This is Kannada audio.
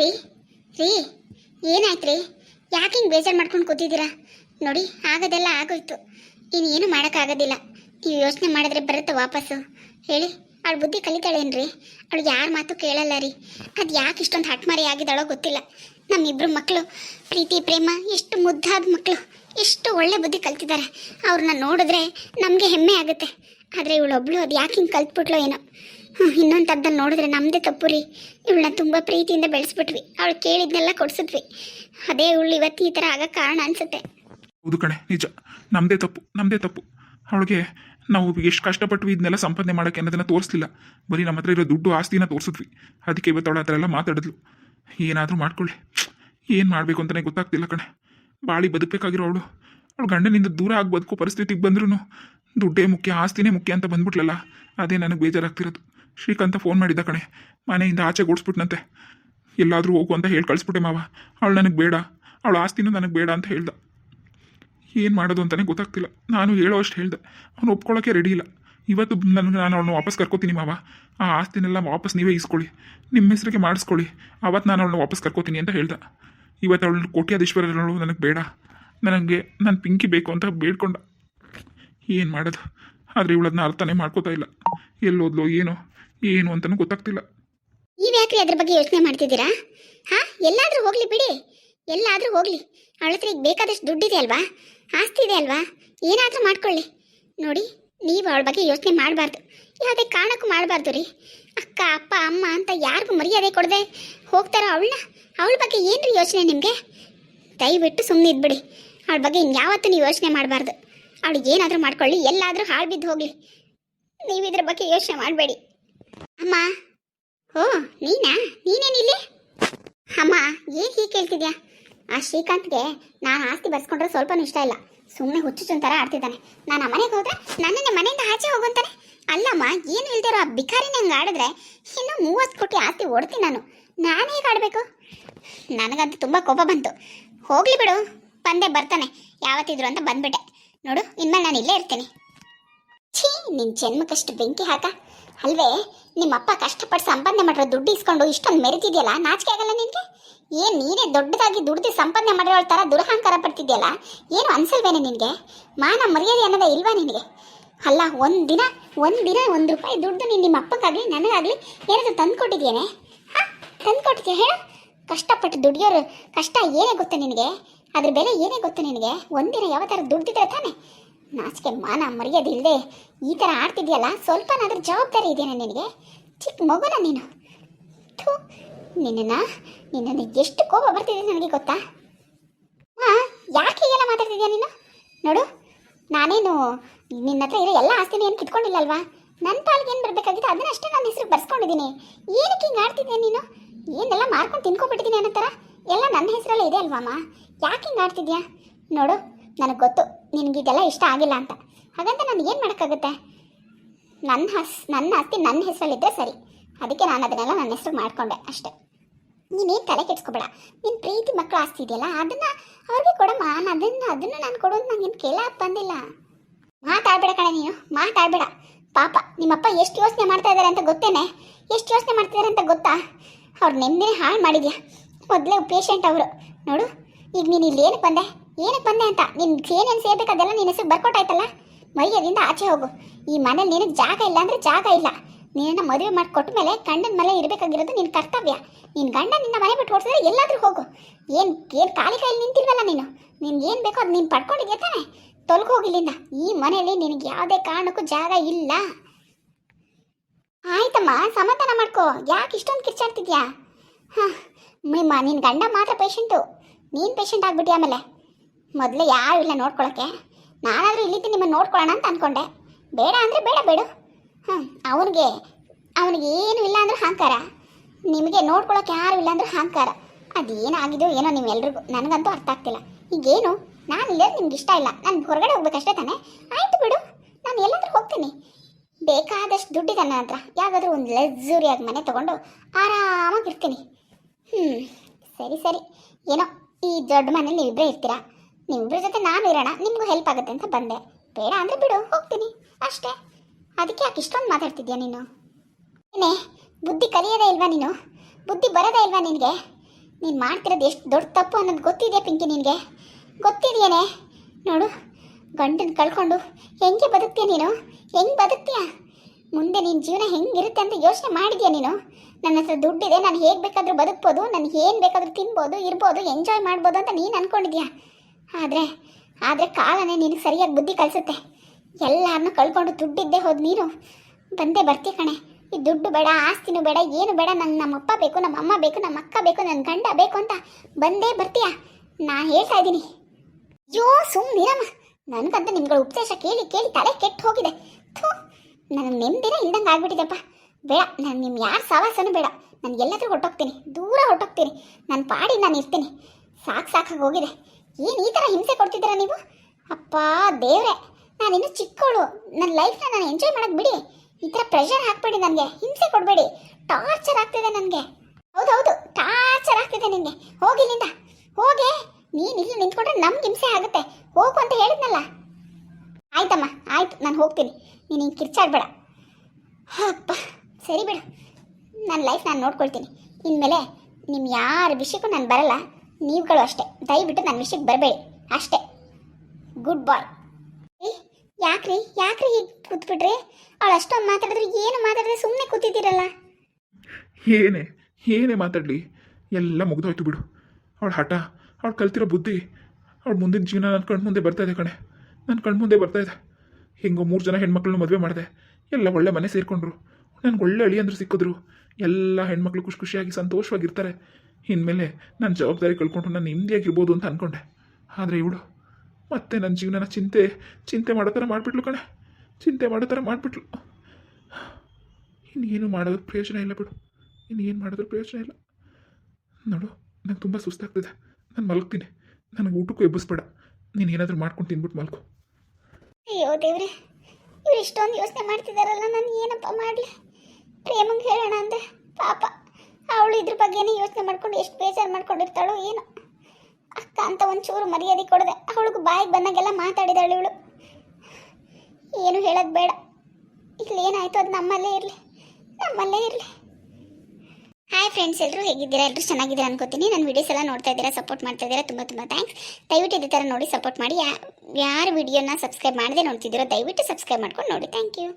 ರೀ ರೀ ಏನಾಯ್ತು ರೀ ಯಾಕೆ ಹಿಂಗೆ ಬೇಜಾರು ಮಾಡ್ಕೊಂಡು ಕೂತಿದ್ದೀರಾ? ನೋಡಿ, ಆಗೋದೆಲ್ಲ ಆಗೋಯ್ತು. ಇನ್ನೇನು ಮಾಡೋಕ್ಕಾಗೋದಿಲ್ಲ. ನೀವು ಯೋಚನೆ ಮಾಡಿದ್ರೆ ಬರುತ್ತೆ ವಾಪಸ್ಸು. ಹೇಳಿ, ಅವಳು ಬುದ್ಧಿ ಕಲಿತಾಳೇನ್ರಿ? ಅವಳು ಯಾರ ಮಾತು ಕೇಳಲ್ಲ ರೀ. ಅದು ಯಾಕೆ ಇಷ್ಟೊಂದು ಹಟ್ಮಾರಿ ಆಗಿದ್ದಾಳೋ ಗೊತ್ತಿಲ್ಲ. ನಮ್ಮಿಬ್ಬರು ಮಕ್ಕಳು ಪ್ರೀತಿ, ಪ್ರೇಮ, ಎಷ್ಟು ಮುದ್ದಾದ ಮಕ್ಕಳು ಎಷ್ಟು ಒಳ್ಳೆ ಬುದ್ಧಿ ಕಲ್ತಿದ್ದಾರೆ ಅವ್ರನ್ನ ನೋಡಿದ್ರೆ ನಮಗೆ ಹೆಮ್ಮೆ ಆಗುತ್ತೆ. ಆದರೆ ಇವಳೊಬ್ಳು ಅದು ಯಾಕೆ ಹಿಂಗೆ ಕಲ್ತ್ಬಿಟ್ಲೋ ಏನೋ. ಇನ್ನೊಂದು ನೋಡಿದ್ರೆ ನಮ್ಮದೇ ತಪ್ಪು ರೀ. ಇವಳನ್ನ ತುಂಬ ಪ್ರೀತಿಯಿಂದ ಬೆಳೆಸ್ಬಿಟ್ವಿ. ಅವಳು ಕೇಳಿದ್ನೆಲ್ಲ ಕೊಡಿಸಿದ್ವಿ. ಅದೇ ಇವಳು ಇವತ್ತು ಈ ಥರ ಆಗಕ್ಕೆ ಕಾರಣ ಅನ್ಸುತ್ತೆ. ಹೌದು ಕಣೆ, ನಿಜ. ನಮ್ಮದೇ ತಪ್ಪು ನಮ್ಮದೇ ತಪ್ಪು. ಅವಳಿಗೆ ನಾವು ಎಷ್ಟು ಕಷ್ಟಪಟ್ಟು ಇದನ್ನೆಲ್ಲ ಸಂಪಾದನೆ ಮಾಡೋಕ್ಕೆ ಅನ್ನೋದನ್ನ ತೋರಿಸ್ಲಿಲ್ಲ. ಬರೀ ನಮ್ಮ ಹತ್ರ ಇರೋ ದುಡ್ಡು ಆಸ್ತಿನ ತೋರಿಸಿದ್ವಿ. ಅದಕ್ಕೆ ಇವತ್ತು ಅವಳ ಎಲ್ಲ ಮಾತಾಡಿದ್ಲು. ಏನಾದರೂ ಮಾಡ್ಕೊಳ್ಳಿ. ಏನು ಮಾಡಬೇಕು ಅಂತಲೇ ಗೊತ್ತಾಗ್ತಿಲ್ಲ ಕಣೆ. ಬಾಳಿ ಬದುಕಬೇಕಾಗಿರೋ ಅವಳು. ಅವಳು ಗಂಡನಿಂದ ದೂರ ಆಗಿ ಪರಿಸ್ಥಿತಿಗೆ ಬಂದ್ರೂ ದುಡ್ಡೇ ಮುಖ್ಯ, ಆಸ್ತಿನೇ ಮುಖ್ಯ ಅಂತ ಬಂದ್ಬಿಟ್ಲಲ್ಲ, ಅದೇ ನನಗೆ ಬೇಜಾರಾಗ್ತಿರೋದು. ಶ್ರೀಕಾಂತ ಫೋನ್ ಮಾಡಿದ್ದ ಕಣೆ. ಮನೆಯಿಂದ ಆಚೆ ಓಡಿಸ್ಬಿಟ್ನಂತೆ. ಎಲ್ಲಾದರೂ ಹೋಗು ಅಂತ ಹೇಳಿ ಕಳಿಸ್ಬಿಟ್ಟೆ ಮಾವ. ಅವಳು ನನಗೆ ಬೇಡ. ಅವಳ ಆಸ್ತಿನೂ ನನಗೆ ಬೇಡ ಅಂತ ಹೇಳ್ದ. ಏನು ಮಾಡೋದು ಅಂತಲೇ ಗೊತ್ತಾಗ್ತಿಲ್ಲ. ನಾನು ಹೇಳೋ ಅಷ್ಟು ಹೇಳ್ದೆ. ಅವನು ಒಪ್ಕೊಳ್ಳೋಕೆ ರೆಡಿ ಇಲ್ಲ. ಇವತ್ತು ನನಗೆ ನಾನು ಅವಳನ್ನ ವಾಪಸ್ ಕರ್ಕೋತೀನಿ ಮಾವ. ಆ ಆಸ್ತಿನೆಲ್ಲ ವಾಪಸ್ ನೀವೇ ಇಸ್ಕೊಳ್ಳಿ ನಿಮ್ಮ ಹೆಸರಿಗೆ ಮಾಡಿಸ್ಕೊಳ್ಳಿ. ಅವತ್ತು ನಾನು ಅವಳನ್ನ ವಾಪಸ್ ಕರ್ಕೋತೀನಿ ಅಂತ ಹೇಳ್ದೆ. ಇವತ್ತು ಅವಳು ಕೋಟ್ಯಾಧೀಶ್ವರಗಳು ನನಗೆ ಬೇಡ. ನನಗೆ ನನ್ನ ಪಿಂಕಿ ಬೇಕು ಅಂತ ಬೇಡ್ಕೊಂಡ. ಏನು ಮಾಡೋದು? ಆದರೆ ಇವಳದನ್ನ ಅರ್ಥನೇ ಮಾಡ್ಕೋತಾ ಇಲ್ಲ. ಎಲ್ಲೋದ್ಲೋ ಏನೋ. ಏನು ಅಂತನೂ ಗೊತ್ತಾಗ್ತಿಲ್ಲ. ನೀವು ಯಾಕ್ರಿ ಅದ್ರ ಬಗ್ಗೆ ಯೋಚನೆ ಮಾಡ್ತಿದ್ದೀರಾ? ಹಾ, ಎಲ್ಲಾದ್ರೂ ಹೋಗ್ಲಿ ಬಿಡಿ. ಎಲ್ಲಾದ್ರೂ ಹೋಗ್ಲಿ. ಅವಳ ಹತ್ರ ಈಗ ಬೇಕಾದಷ್ಟು ದುಡ್ಡಿದೆ ಅಲ್ವಾ? ಆಸ್ತಿ ಇದೆ ಅಲ್ವಾ? ಏನಾದರೂ ಮಾಡ್ಕೊಳ್ಳಿ. ನೋಡಿ, ನೀವು ಅವಳ ಬಗ್ಗೆ ಯೋಚನೆ ಮಾಡಬಾರ್ದು. ಯಾವುದೇ ಕಾರಣಕ್ಕೂ ಮಾಡಬಾರ್ದು ರೀ. ಅಕ್ಕ, ಅಪ್ಪ, ಅಮ್ಮ ಅಂತ ಯಾರಿಗೂ ಮರ್ಯಾದೆ ಕೊಡದೆ ಹೋಗ್ತಾರೋ ಅವಳನ್ನ? ಅವಳ ಬಗ್ಗೆ ಏನ್ರಿ ಯೋಚನೆ ನಿಮಗೆ? ದಯವಿಟ್ಟು ಸುಮ್ಮನೆ ಇದ್ಬಿಡಿ. ಅವಳ ಬಗ್ಗೆ ಇನ್ಯಾವತ್ತೂ ನೀವು ಯೋಚನೆ ಮಾಡಬಾರ್ದು. ಅವಳು ಏನಾದರೂ ಮಾಡ್ಕೊಳ್ಳಿ. ಎಲ್ಲಾದರೂ ಹಾಳು ಬಿದ್ದು ಹೋಗಲಿ. ನೀವು ಇದ್ರ ಬಗ್ಗೆ ಯೋಚನೆ ಮಾಡಬೇಡಿ. ಅಮ್ಮ. ಓ, ನೀನಾ? ನೀನೇನಿಲ್ಲಿ? ಅಮ್ಮ, ಏನ್ ಹೀಗೆ ಕೇಳ್ತಿದ್ಯಾ? ಆ ಶ್ರೀಕಾಂತ್ಗೆ ನಾನು ಆಸ್ತಿ ಬರ್ಸ್ಕೊಂಡ್ರೆ ಸ್ವಲ್ಪನೂ ಇಷ್ಟ ಇಲ್ಲ. ಸುಮ್ಮನೆ ಹುಚ್ಚು ಥರ ಆಡ್ತಿದ್ದಾನೆ. ನಾನು ಮನೆಗೆ ಹೋದ್ರೆ ನನ್ನನ್ನೇ ಮನೆಯಿಂದ ಆಚೆ ಹೋಗಂತಾನೆ ಅಲ್ಲಮ್ಮ, ಏನು ಇಲ್ದಿರೋ ಆ ಬಿಕಾರಿನ ಹಂಗೆ ಆಡಿದ್ರೆ ಇನ್ನು ಮೂವತ್ತು ಕೋಟಿ ಆಸ್ತಿ ಓಡ್ತೀನಿ ನಾನು. ನಾನು ಹೇಗೆ ಆಡಬೇಕು? ನನಗಂತೂ ತುಂಬ ಕೋಪ ಬಂತು. ಹೋಗ್ಲಿ ಬಿಡು. ಬಂದೆ, ಬರ್ತಾನೆ. ಯಾವತ್ತಿದ್ರು ಅಂತ ಬಂದ್ಬಿಟ್ಟೆ. ನೋಡು, ಇನ್ಮೇಲೆ ನಾನು ಇಲ್ಲೇ ಇರ್ತೀನಿ. ಛೀ ನಿನ್ನ ಜನ್ಮಕ್ಕಷ್ಟು ಬೆಂಕಿ ಹಾಕ. ಅಲ್ವೇ? ನಿಮ್ಮಪ್ಪ ಕಷ್ಟಪಟ್ಟು ಸಂಪಾದನೆ ಮಾಡಿರೋ ದುಡ್ಡು ಇಸ್ಕೊಂಡು ಇಷ್ಟೊಂದು ಮೆರೆತಿದೆಯಲ್ಲ? ನಾಚಿಕೆ ಆಗಲ್ಲ ನಿನಗೆ? ಏನು ನೀನೇ ದೊಡ್ಡದಾಗಿ ದುಡ್ದು ಸಂಪಾದನೆ ಮಾಡಿರೋ ಥರ ದುರಹಂಕಾರ ಪಡ್ತಿದ್ಯಲ್ಲ? ಏನು ಅನ್ಸಲ್ವೇನೆ ನಿನಗೆ? ಮಾನ ಮರ್ಯಾದೆ ಅನ್ನೋದೇ ಇಲ್ವಾ ನಿನಗೆ? ಅಲ್ಲ ಒಂದು ದಿನ ಒಂದು ದಿನ ಒಂದು ರೂಪಾಯಿ ದುಡ್ಡು ನೀನು ನಿಮ್ಮ ಅಪ್ಪಕ್ಕಾಗಲಿ ನನಗಾಗಲಿ ಏನಾದರೂ ತಂದು ಕೊಟ್ಟಿದ್ದೇನೆ ಹಾಂ? ತಂದು ಕೊಟ್ಟಿದ್ಯಾ ಹೇಳು. ಕಷ್ಟಪಟ್ಟು ದುಡಿಯೋರು ಕಷ್ಟ ಏನೇ ಗೊತ್ತಾ ನಿನಗೆ? ಅದ್ರ ಬೆಲೆ ಏನೇ ಗೊತ್ತಾ ನಿನಗೆ? ಒಂದಿನ ಯಾವ ಥರ ದುಡ್ಡಿದ್ರೆ ತಾನೆ? ನಾಚಿಕೆ ಮಾನ ಮರ್ಯಾದೆ ಇಲ್ಲದೆ ಈ ಥರ ಆಡ್ತಿದ್ಯಲ್ಲ, ಸ್ವಲ್ಪನಾದ್ರೂ ಜವಾಬ್ದಾರಿ ಇದೆಯಾ ನಿನಗೆ? ಚಿಕ್ಕ ಮಗುನ ನೀನು. ಥೂ ನಿನ್ನ ನಿನ್ನನ್ನು ಎಷ್ಟು ಕೋಪ ಬರ್ತಿದೆ ನನಗೆ ಗೊತ್ತಾ? ಹಾಂ ಯಾಕೆ ಹೀಗೆಲ್ಲ ಮಾತಾಡ್ತಿದ್ಯಾ ನೀನು? ನೋಡು, ನಾನೇನು ನಿನ್ನ ಹತ್ರ ಇರೋ ಎಲ್ಲ ಆಸ್ತಿನ ಏನು ಕಿತ್ಕೊಂಡಿಲ್ಲಲ್ವಾ? ನನ್ನ ಪಾಲ್ಗೆ ಏನು ಬರಬೇಕಾಗಿತ್ತು? ಅದನ್ನ ಅಷ್ಟೇ ನನ್ನ ಹೆಸರು ಬರ್ಸ್ಕೊಂಡಿದ್ದೀನಿ. ಏನಕ್ಕೆ ಹಿಂಗೆ ಆಡ್ತಿದ್ದೆ ನೀನು? ಏನೆಲ್ಲ ಮಾರ್ಕೊಂಡು ತಿನ್ಕೊಂಡ್ಬಿಟ್ಟಿದ್ದೀನಿ ಅನ್ನೋ ಥರ ಎಲ್ಲ ನನ್ನ ಹೆಸರಲ್ಲೇ ಇದೆ ಅಲ್ವಮ್ಮ ಯಾಕೆ ಹಿಂಗೆ ಆಡ್ತಿದ್ಯಾ? ನೋಡು, ನನಗೆ ಗೊತ್ತು. ನಿನಗೆ ಇದೆಲ್ಲ ಇಷ್ಟ ಆಗಿಲ್ಲ ಅಂತ. ಹಾಗಂತ ನಾನು ಏನು ಮಾಡೋಕ್ಕಾಗುತ್ತೆ? ನನ್ನ ಹಸ್ ನನ್ನ ಆಸ್ತಿ ನನ್ನ ಹೆಸರಲ್ಲಿದ್ದರೆ ಸರಿ. ಅದಕ್ಕೆ ನಾನು ಅದನ್ನೆಲ್ಲ ನನ್ನ ಹೆಸರು ಮಾಡಿಕೊಂಡೆ ಅಷ್ಟೇ. ನೀನೇನು ತಲೆ ಕೆಡ್ಸ್ಕೊಬೇಡ. ನಿನ್ನ ಪ್ರೀತಿ ಮಕ್ಕಳು ಆಸ್ತಿ ಇದೆಯಲ್ಲ, ಅದನ್ನು ಅವ್ರಿಗೆ ಕೊಡಮ್ಮ. ನಾನು ಅದನ್ನು ಅದನ್ನು ನಾನು ಕೊಡೋದು ನನಗೇನು ಕೇಳಕ್ಕೆ ಬಂದಿಲ್ಲ. ಮಾತಾಡ್ಬೇಡ ಕಣೆ ನೀನು, ಮಾತಾಡ್ಬೇಡ. ಪಾಪ, ನಿಮ್ಮಪ್ಪ ಎಷ್ಟು ಯೋಚನೆ ಮಾಡ್ತಾ ಇದ್ದಾರೆ ಅಂತ ಗೊತ್ತೇನೆ? ಎಷ್ಟು ಯೋಚನೆ ಮಾಡ್ತಿದ್ದಾರೆ ಅಂತ ಗೊತ್ತಾ? ಅವ್ರು ನೆಮ್ಮದಿನೇ ಹಾಳು ಮಾಡಿದ್ಯಾ? ಮೊದಲೇ ಪೇಷಂಟ್ ಅವರು. ನೋಡು, ಈಗ ನೀನು ಇಲ್ಲಿ ಏನಕ್ಕೆ ಬಂದೆ? ಏನಕ್ಕೆ ಬಂದೆ ಅಂತ? ನಿನ್ ಏನೇನು ಸೇರ್ಬೇಕು ಅದೆಲ್ಲ ನಿನ್ನ ಹೆಸರು ಬರ್ಕೊಟ್ಟಾಯ್ತಲ್ಲ? ಮೈಯದಿಂದ ಆಚೆ ಹೋಗು. ಈ ಮನೇಲಿ ನಿನಗೆ ಜಾಗ ಇಲ್ಲ ಅಂದರೆ ಜಾಗ ಇಲ್ಲ. ನೀನನ್ನು ಮದುವೆ ಮಾಡಿ ಕೊಟ್ಟ ಮೇಲೆ ಗಂಡನ ಮೇಲೆ ಇರಬೇಕಾಗಿರೋದು ನಿನ್ನ ಕರ್ತವ್ಯ. ನಿನ್ನ ಗಂಡ ನಿನ್ನ ಮನೆ ಬಿಟ್ಟು ಓಡಿಸಿದ್ರೆ ಎಲ್ಲಾದರೂ ಹೋಗು. ಏನು ಏನು ಖಾಲಿ ಕೈಯಲ್ಲಿ ನಿಂತಿಲ್ವಲ್ಲ ನೀನು? ನಿನ್ಗೆ ಏನು ಬೇಕೋ ಅದು ನೀನು ಪಡ್ಕೊಂಡಿದ್ಯಾ ತಾನೆ? ತೊಲಗು ಹೋಗಿಲ್ಲಿಂದ ಈ ಮನೆಯಲ್ಲಿ ನಿನಗೆ ಯಾವುದೇ ಕಾರಣಕ್ಕೂ ಜಾಗ ಇಲ್ಲ. ಆಯ್ತಮ್ಮ, ಸಮಾಧಾನ ಮಾಡ್ಕೋ. ಯಾಕೆ ಇಷ್ಟೊಂದು ಕಿರ್ಚಾಡ್ತಿದ್ಯಾ? ಹಾಂ, ನಿಮ್ಮ ನಿನ್ನ ಗಂಡ ಮಾತ್ರ ಪೇಷಂಟು ನೀನು ಪೇಷಂಟ್ ಆಗಿಬಿಟ್ಟಿ ಆಮೇಲೆ? ಮೊದಲೇ ಯಾರು ಇಲ್ಲ ನೋಡ್ಕೊಳಕ್ಕೆ. ನಾನಾದರೂ ಇಲ್ಲಿದ್ದು ನಿಮ್ಮನ್ನು ನೋಡ್ಕೊಳ್ಳೋಣ ಅಂತ ಅಂದ್ಕೊಂಡೆ ಬೇಡ ಅಂದರೆ ಬೇಡ ಬೇಡು. ಹಾಂ ಅವನಿಗೆ ಅವನಿಗೆ ಏನು ಇಲ್ಲ ಅಂದ್ರೆ ಅಹಂಕಾರ. ನಿಮಗೆ ನೋಡ್ಕೊಳಕ್ಕೆ ಯಾರು ಇಲ್ಲ ಅಂದ್ರೆ ಅಹಂಕಾರ. ಅದೇನಾಗಿದೆಯೋ ಏನೋ ನಿಮ್ಮೆಲ್ರಿಗೂ. ನನಗಂತೂ ಅರ್ಥ ಆಗ್ತಿಲ್ಲ. ಈಗೇನು? ನಾನು ಇಲ್ಲೇ ನಿಮ್ಗೆ ಇಷ್ಟ ಇಲ್ಲ. ನಾನು ಹೊರಗಡೆ ಹೋಗ್ಬೇಕಷ್ಟೇ ತಾನೇ. ಆಯಿತು ಬಿಡು. ನಾನು ಎಲ್ಲಾದರೂ ಹೋಗ್ತೀನಿ. ಬೇಕಾದಷ್ಟು ದುಡ್ಡಿದೆ ನನ್ನ ಹತ್ರ. ಯಾವುದಾದ್ರೂ ಒಂದು ಲಕ್ಸುರಿಯಾಗಿ ಮನೆ ತಗೊಂಡು ಆರಾಮಾಗಿ ಇರ್ತೀನಿ ಹ್ಞೂ ಸರಿ ಸರಿ. ಏನೋ ಈ ದೊಡ್ಡ ಮನೇಲಿ ನೀವಿಬ್ಬರೇ ಇರ್ತೀರಾ? ನಿಮ್ಮಿಬ್ಬರ ಜೊತೆ ನಾನು ಇರೋಣ, ನಿಮಗೂ ಹೆಲ್ಪ್ ಆಗುತ್ತೆ ಅಂತ ಬಂದೆ. ಬೇಡ ಅಂದರೆ ಬಿಡು, ಹೋಗ್ತೀನಿ. ಅಷ್ಟೇ. ಅದಕ್ಕೆ ಯಾಕೆ ಇಷ್ಟೊಂದು ಮಾತಾಡ್ತಿದ್ಯಾ ನೀನು? ಏನೇ, ಬುದ್ಧಿ ಕಲಿಯೋದೇ ಇಲ್ವಾ ನೀನು? ಬುದ್ಧಿ ಬರೋದೇ ಇಲ್ವಾ ನಿನಗೆ? ನೀನು ಮಾಡ್ತಿರೋದು ಎಷ್ಟು ದೊಡ್ಡ ತಪ್ಪು ಅನ್ನೋದು ಗೊತ್ತಿದೆಯಾ ಪಿಂಕಿ ನಿನಗೆ? ಗೊತ್ತಿದೆಯೇನೆ? ನೋಡು ಗಂಡನ್ನ ಕಳ್ಕೊಂಡು ಹೆಂಗೆ ಬದುಕ್ತೀಯ ನೀನು? ಹೆಂಗೆ ಬದುಕ್ತೀಯ? ಮುಂದೆ ನಿನ್ನ ಜೀವನ ಹೆಂಗಿರುತ್ತೆ ಅಂತ ಯೋಚನೆ ಮಾಡಿದ್ಯಾ ನೀನು? ನನ್ನ ಹತ್ರ ದುಡ್ಡಿದೆ, ನಾನು ಹೇಗೆ ಬೇಕಾದರೂ ಬದುಕ್ಬೋದು ನನಗೆ ಏನು ಬೇಕಾದರೂ ತಿನ್ಬೋದು, ಇರ್ಬೋದು ಎಂಜಾಯ್ ಮಾಡ್ಬೋದು ಅಂತ ನೀನು ಅನ್ಕೊಂಡಿದ್ಯಾ? ಆದರೆ ಆದರೆ ಕಾಲನೇ ನಿನಗೆ ಸರಿಯಾಗಿ ಬುದ್ಧಿ ಕಲಿಸುತ್ತೆ. ಎಲ್ಲರನ್ನೂ ಕಳ್ಕೊಂಡು ದುಡ್ಡಿದ್ದೇ ಹೋದ್ ನೀನು. ಬಂದೇ ಬರ್ತೀಯ ಕಣೆ. ಈ ದುಡ್ಡು ಬೇಡ, ಆಸ್ತಿನೂ ಬೇಡ, ಏನು ಬೇಡ, ನಂಗೆ ನಮ್ಮಪ್ಪ ಬೇಕು ನಮ್ಮ ಅಮ್ಮ ಬೇಕು ನಮ್ಮ ಅಕ್ಕ ಬೇಕು ನನ್ನ ಗಂಡ ಬೇಕು ಅಂತ ಬಂದೇ ಬರ್ತೀಯ? ನಾನು ಹೇಳ್ತಾ ಇದ್ದೀನಿ. ಅಯ್ಯೋ ಸುಮ್ಮನಿರಮ್ಮ ನನಗಂತ ನಿಮ್ಗಳ ಉಪದೇಶ ಕೇಳಿ ಕೇಳಿ ತಲೆ ಕೆಟ್ಟು ಹೋಗಿದೆ. ಥೂ ನನಗೆ ನೆಮ್ಮದಿನ ಇಲ್ದಂಗೆ ಆಗ್ಬಿಟ್ಟಿದೆಪ್ಪ. ಬೇಡ, ನಾನು ನಿಮ್ಮ ಯಾರು ಸವಾಸನೂ ಬೇಡ. ನಾನು ಎಲ್ಲಾದರೂ ಹೊಟ್ಟೋಗ್ತೀನಿ ದೂರ ಹೊಟ್ಟೋಗ್ತೀನಿ ನನ್ನ ಪಾಡಿ ನಾನು ಇರ್ತೀನಿ. ಸಾಕು ಸಾಕಾಗಿ ಹೋಗಿದೆ. ಏನು ಈ ಥರ ಹಿಂಸೆ ಕೊಡ್ತಿದ್ದೀರಾ ನೀವು? ಅಪ್ಪ, ದೇವ್ರೆ, ನಾನಿನ್ನು ಚಿಕ್ಕವಳು ನನ್ನ ಲೈಫ್ನ ನಾನು ಎಂಜಾಯ್ ಮಾಡೋಕೆ ಬಿಡಿ. ಈ ಥರ ಪ್ರೆಷರ್ ಹಾಕ್ಬೇಡಿ ನನಗೆ. ಹಿಂಸೆ ಕೊಡಬೇಡಿ. ಟಾರ್ಚರ್ ಆಗ್ತಿದೆ ನನಗೆ. ಹೌದೌದು ಟಾರ್ಚರ್ ಆಗ್ತಿದೆ ನಿನಗೆ. ಹೋಗಿಲ್ಲಿಂದ ಹೋಗೆ. ನೀನು ಇಲ್ಲಿ ನಿಂತ್ಕೊಂಡ್ರೆ ನಮ್ಗೆ ಹಿಂಸೆ ಆಗುತ್ತೆ. ಹೋಗು ಅಂತ ಹೇಳಿದ್ನಲ್ಲ. ಆಯ್ತಮ್ಮ, ಆಯ್ತು, ನಾನು ಹೋಗ್ತೀನಿ. ನೀನು ಹಿಂಗೆ ಕಿರ್ಚಾಡ್ಬೇಡ. ಅಪ್ಪ, ಸರಿ ಬಿಡು. ನನ್ನ ಲೈಫ್ ನಾನು ನೋಡ್ಕೊಳ್ತೀನಿ. ಇನ್ಮೇಲೆ ನಿಮ್ಮ ಯಾರ ವಿಷಯಕ್ಕೂ ನಾನು ಬರಲ್ಲ. ನೀವುಗಳು ಅಷ್ಟೆ. ದಯವಿಟ್ಟು ನನ್ನ ವಿಷಯಕ್ಕೆ ಬರಬೇಡಿ. ಅಷ್ಟೇ. ಗುಡ್ ಬಾಯ್ ಯಾಕ್ರಿ? ಯಾಕ್ರಿ ಹೀಗೆ ಕೂತ್ಬಿಟ್ರಿ? ಅವಳು ಅಷ್ಟೊಂದು ಮಾತಾಡಿದ್ರೆ ಏನು ಮಾತಾಡಿದ್ರೆ ಸುಮ್ಮನೆ ಕೂತಿದ್ದೀರಲ್ಲ. ಏನೇ? ಏನೇ ಮಾತಾಡಲಿ? ಎಲ್ಲ ಮುಗಿದೋಯ್ತು ಬಿಡು. ಅವಳ ಹಠ. ಅವಳು ಕಲ್ತಿರೋ ಬುದ್ಧಿ. ಅವಳ ಮುಂದಿನ ಜೀವನ ನನ್ನ ಕಣ್ಮುಂದೆ ಬರ್ತಾ ಇದೆ ಕಣೆ. ನನ್ನ ಕಣ್ಮುಂದೆ ಬರ್ತಾ ಇದೆ. ಹೆಂಗೋ ಮೂರು ಜನ ಹೆಣ್ಮಕ್ಳನ್ನ ಮದುವೆ ಮಾಡಿದೆ. ಎಲ್ಲ ಒಳ್ಳೆ ಮನೆ ಸೇರಿಕೊಂಡ್ರು. ನನಗೆ ಒಳ್ಳೆ ಅಳಿಯಂದ್ರು ಸಿಕ್ಕಿದ್ರು. ಎಲ್ಲ ಹೆಣ್ಮಕ್ಳು ಖುಷಿ ಖುಷಿಯಾಗಿ ಸಂತೋಷವಾಗಿರ್ತಾರೆ. ಇನ್ಮೇಲೆ ನನ್ನ ಜವಾಬ್ದಾರಿ ಕಳ್ಕೊಂಡು ನಾನು ನೆಮ್ಮದಿಯಾಗಿರ್ಬೋದು ಅಂತ ಅಂದ್ಕೊಂಡೆ ಆದರೆ ಇವಳು, ಮತ್ತೆ ನನ್ನ ಜೀವನನ ಚಿಂತೆ ಚಿಂತೆ ಮಾಡೋ ಥರ ಮಾಡಿಬಿಟ್ಲು ಕಣೆ. ಚಿಂತೆ ಮಾಡೋ ಥರ ಮಾಡಿಬಿಟ್ಲು. ಇನ್ನೇನು ಮಾಡೋದ್ರ ಪ್ರಯೋಜನ ಇಲ್ಲ ಬಿಡು. ಇನ್ನೇನು ಮಾಡೋದ್ರ ಪ್ರಯೋಜನ ಇಲ್ಲ. ನೋಡು, ನಂಗೆ ತುಂಬ ಸುಸ್ತಾಗ್ತಿದೆ. ನಾನು ಮಲಗ್ತೀನಿ. ನನಗೆ ಊಟಕ್ಕೂ ಎಬ್ಬಿಸ್ಬೇಡ. ನೀನು ಏನಾದರೂ ಮಾಡ್ಕೊಂಡು ತಿನ್ಬಿಟ್ಟು ಮಲ್ಕೋ ಅಯ್ಯೋ ದೇವ್ರೆ, ಇವ್ರು ಇಷ್ಟೊಂದು ಯೋಚನೆ ಮಾಡ್ತಿದಾರಲ್ಲ, ನಾನು ಏನಪ್ಪ ಮಾಡಲಿ? ಪ್ರೇಮಂಗೆ ಹೇಳೋಣ ಅಂದೆ. ಪಾಪ, ಅವಳು ಇದ್ರ ಬಗ್ಗೆನೇ ಯೋಚನೆ ಮಾಡ್ಕೊಂಡು ಎಷ್ಟು ಬೇಜಾರು ಮಾಡ್ಕೊಂಡಿರ್ತಾಳೋ ಏನು. ಅಕ್ಕ ಅಂತ ಒಂಚೂರು ಮರ್ಯಾದೆ ಕೊಡದೆ ಅವಳಿಗೂ ಬಾಯಿಗೆ ಬಂದಾಗೆಲ್ಲ ಮಾತಾಡಿದಾಳು ಇವಳು. ಏನು ಹೇಳೋದು ಬೇಡ. ಇಲ್ಲಿ ಏನಾಯ್ತು ಅದು ನಮ್ಮಲ್ಲೇ ಇರಲಿ ನಮ್ಮಲ್ಲೇ ಇರಲಿ. ಹಾಯ್ ಫ್ರೆಂಡ್ಸ್ ಎಲ್ಲರೂ ಹೇಗಿದ್ದೀರಾ? ಎಲ್ಲರೂ ಚೆನ್ನಾಗಿದ್ದೀರಾ ಅನ್ಕೋತೀನಿ. ನನ್ನ ವೀಡಿಯೋಸ್ ಎಲ್ಲ ನೋಡ್ತಾ ಇದ್ದೀರಾ ಸಪೋರ್ಟ್ ಮಾಡ್ತಾ ಇದ್ದೀರಾ, ತುಂಬ ತುಂಬ ಥ್ಯಾಂಕ್ಸ್ ದಯವಿಟ್ಟು ಇದೇ ಥರ ನೋಡಿ ಸಪೋರ್ಟ್ ಮಾಡಿ. ಯಾರು ವಿಡಿಯೋನ ಸಬ್ಸ್ಕ್ರೈಬ್ ಮಾಡದೆ ನೋಡ್ತಿದ್ದೀರೋ ದಯವಿಟ್ಟು ಸಬ್ಸ್ಕ್ರೈಬ್ ಮಾಡ್ಕೊಂಡು ನೋಡಿ. Thank you